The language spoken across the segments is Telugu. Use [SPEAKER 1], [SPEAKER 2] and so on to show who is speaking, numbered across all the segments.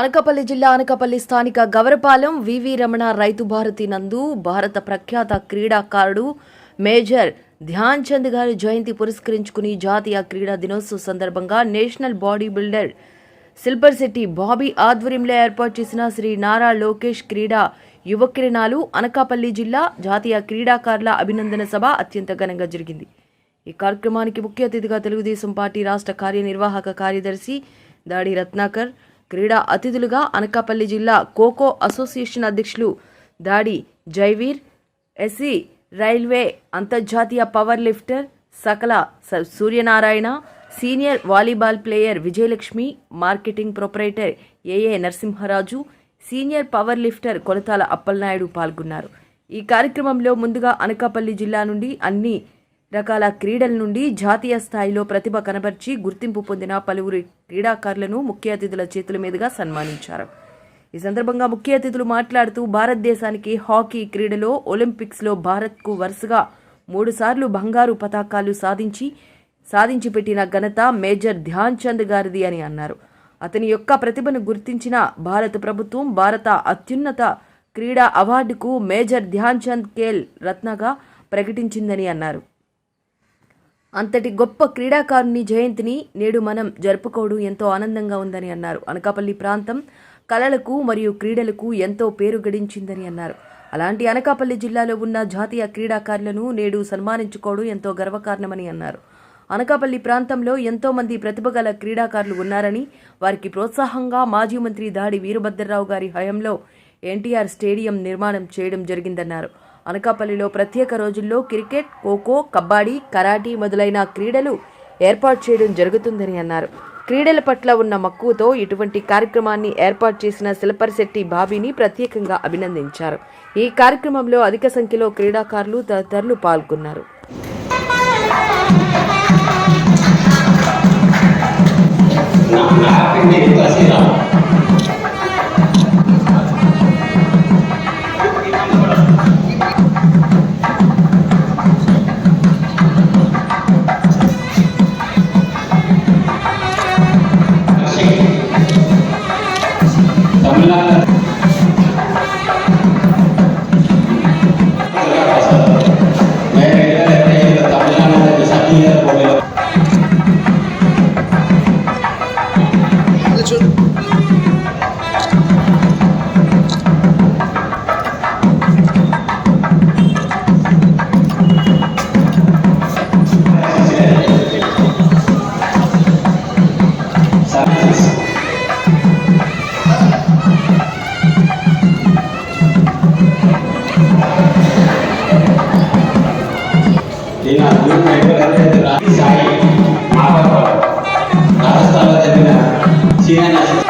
[SPEAKER 1] అనకాపల్లి జిల్లా అనకాపల్లి స్థానిక గవరపాలెం వివి రమణ రైతు భారతి నందు భారత ప్రఖ్యాత క్రీడాకారుడు మేజర్ ధ్యాన్ చంద్ గారి జయంతి పురస్కరించుకుని జాతీయ క్రీడా దినోత్సవ సందర్భంగా national body builder silver city Bobby ఆధ్వర్యంలో ఏర్పాటు చేసిన శ్రీ నారా లోకేష్ క్రీడా యువ కిరణాలు అనకాపల్లి జిల్లా జాతీయ క్రీడాకారుల అభినందన సభ అత్యంత ఘనంగా జరిగింది. ఈ కార్యక్రమానికి ముఖ్య అతిథిగా తెలుగుదేశం పార్టీ రాష్ట్ర కార్యనిర్వాహక కార్యదర్శి దాడి రత్నాకర్ క్రీడా అతిథులుగా అనకాపల్లి జిల్లా ఖోఖో అసోసియేషన్ అధ్యక్షులు దాడి జైవీర్ ఎస్సీ రైల్వే అంతర్జాతీయ power lifter Sakala Suryanarayana senior volleyball player Vijayalakshmi marketing proprietor AA Narasimharaju senior power lifter Kolatala Appalanaidu పాల్గొన్నారు. ఈ కార్యక్రమంలో ముందుగా అనకాపల్లి జిల్లా నుండి అన్ని రకాల క్రీడల నుండి జాతీయ స్థాయిలో ప్రతిభ కనబర్చి గుర్తింపు పొందిన పలువురు క్రీడాకారులను ముఖ్య అతిథుల చేతుల మీదుగా సన్మానించారు. ఈ సందర్భంగా ముఖ్య అతిథులు మాట్లాడుతూ భారతదేశానికి హాకీ క్రీడలో ఒలింపిక్స్లో భారత్కు వరుసగా మూడుసార్లు బంగారు పతాకాలు సాధించి సాధించి పెట్టిన ఘనత మేజర్ ధ్యాన్ చంద్ గారిది అని అన్నారు. అతని యొక్క ప్రతిభను గుర్తించిన భారత ప్రభుత్వం భారత అత్యున్నత క్రీడా అవార్డుకు మేజర్ ధ్యాన్ చంద్ ఖేల్ రత్నగా ప్రకటించిందని అన్నారు. అంతటి గొప్ప క్రీడాకారుని జయంతిని నేడు మనం జరుపుకోవడం ఎంతో ఆనందంగా ఉందని అన్నారు. అనకాపల్లి ప్రాంతం కళలకు మరియు క్రీడలకు ఎంతో పేరు గడించిందని అన్నారు. అలాంటి అనకాపల్లి జిల్లాలో ఉన్న జాతీయ క్రీడాకారులను నేడు సన్మానించుకోవడం ఎంతో గర్వకారణమని అన్నారు. అనకాపల్లి ప్రాంతంలో ఎంతో మంది ప్రతిభ గల క్రీడాకారులు ఉన్నారని వారికి ప్రోత్సాహంగా మాజీ మంత్రి దాడి వీరభద్రరావు గారి హయంలో ఎన్టీఆర్ స్టేడియం నిర్మాణం చేయడం జరిగిందన్నారు. అనకాపల్లిలో ప్రత్యేక రోజుల్లో క్రికెట్ ఖోఖో కబడ్డీ కరాటీ మొదలైన క్రీడలు ఏర్పాటు చేయడం జరుగుతుందని అన్నారు. క్రీడల పట్ల ఉన్న మక్కువతో ఇటువంటి కార్యక్రమాన్ని ఏర్పాటు చేసిన శిల్పరిశెట్టి బాబీని ప్రత్యేకంగా అభినందించారు. ఈ కార్యక్రమంలో అధిక సంఖ్యలో క్రీడాకారులు తదితరులు పాల్గొన్నారు.
[SPEAKER 2] Napindi साई आपण रस्ता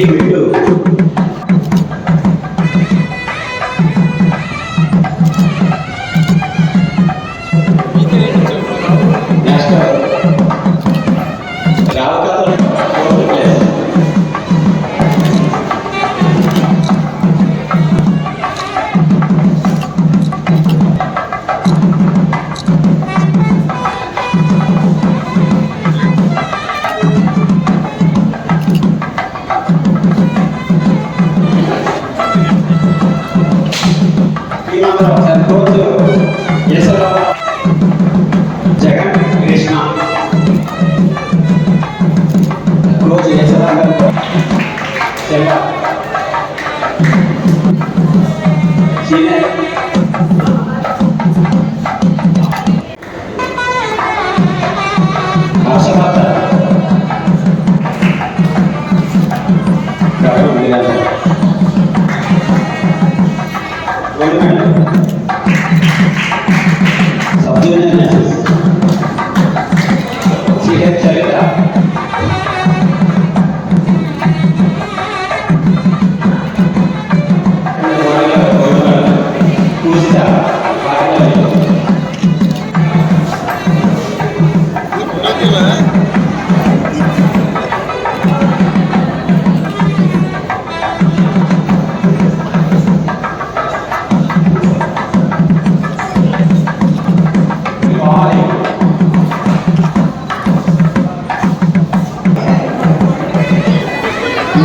[SPEAKER 2] Maybe. సీనియర్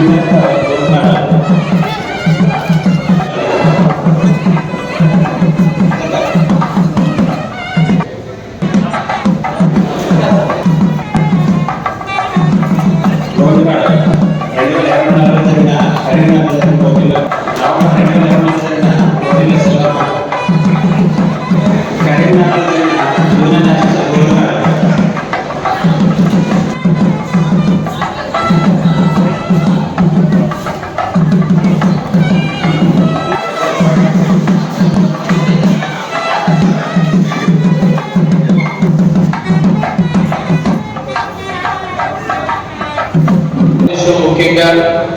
[SPEAKER 2] ハハハ
[SPEAKER 3] ハ! ముఖ్యంగా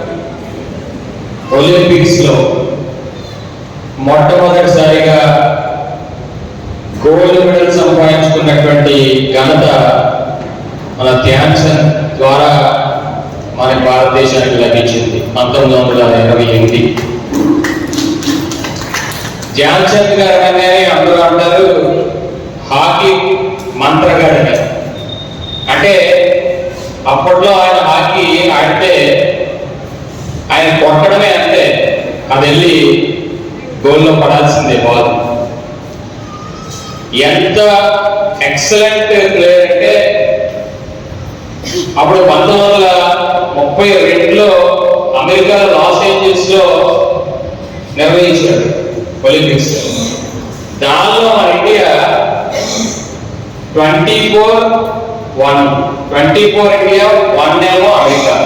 [SPEAKER 3] ఒలింపిక్స్లో మొట్టమొదటిసారిగా గోల్డ్ మెడల్ సంపాదించుకున్నటువంటి ఘనత మన ధ్యాన్ ద్వారా మన భారతదేశానికి లభించింది. పంతొమ్మిది వందల ఇరవై ఎనిమిది. ధ్యాన్ చంద్ గారు అనేది అందరూ అంటారు హాకీ మంత్రగాడని. అప్పట్లో ఆయన హాకీ ఆడితే ఆయన కొట్టడమే అంతే. అది వెళ్ళి గోల్లో పడాల్సిందే బాల్. ఎంత ఎక్సలెంట్ ప్లేయర్ అంటే అప్పుడు పంతొమ్మిది వందల ముప్పై రెండులో అమెరికా లాస్ ఏంజల్స్లో నిర్వహించాడు ఒలింపిక్స్. దానిలో మన India twenty four one. Twenty four India one ఏమో అమెరికా.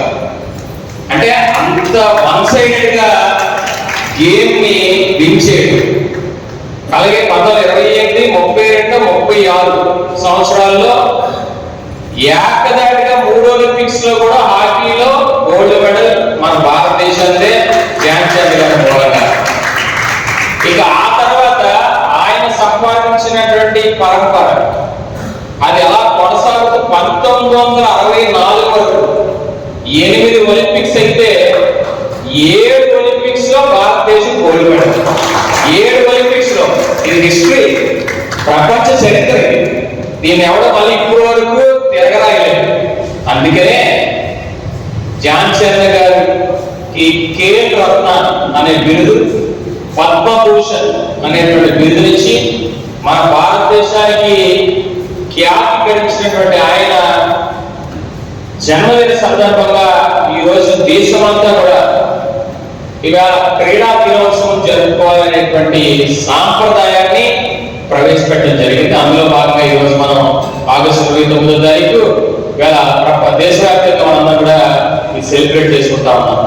[SPEAKER 3] అంటే అంత వన్ సైడెడ్గా గేమ్ని విన్ అలాగే పంతొమ్మిది ఇరవై ఎనిమిది ముప్పై రెండు ముప్పై ఆరు సంవత్సరాల్లో ఏకదాటిగా మూడు ఒలింపిక్స్లో కూడా హాకీలో గోల్డ్ మెడల్ మన భారతదేశంలో ధ్యాన్ చంద్ గారి మూలంగా. ఇక ఆ తర్వాత ఆయన సంపాదించినటువంటి పరంపర అది అలా కొనసాగుతూ పంతొమ్మిది వందల అరవై నాలుగు వరకు ఎనిమిది ఒలింపిక్స్ అయితే ఏడు ఒలింపిక్స్లో భారతదేశం గోల్డ్ మెడల్ ఏడు ఒలింపిక్స్లో ఇది హిస్టరీ ప్రపంచ చరిత్ర దీన్ని ఎవడ మళ్ళీ ఇప్పుడు వరకు తిరగరాయలేదు. అందుకనే జాన్ చంద్ర గారు ఈ కేల్ రత్న అనే బిరుదు పద్మభూషణ్ అనేటువంటి బిరుదునిచ్చి మన భారతదేశానికి ఖ్యాతి కలిగించినటువంటి ఆయన జన్మదిన సందర్భంగా ఈ రోజు దేశమంతా కూడా ఇవాళ క్రీడా దినోత్సవం జరుపుకోవాలనేటువంటి సాంప్రదాయాన్ని ప్రవేశపెట్టడం జరిగింది. అందులో భాగంగా ఈ రోజు మనం ఆగస్టు ఇరవై తొమ్మిదో తారీఖు ఇవాళ దేశవ్యాప్తంగా మనందరం కూడా సెలబ్రేట్ చేసుకుంటా ఉన్నాం.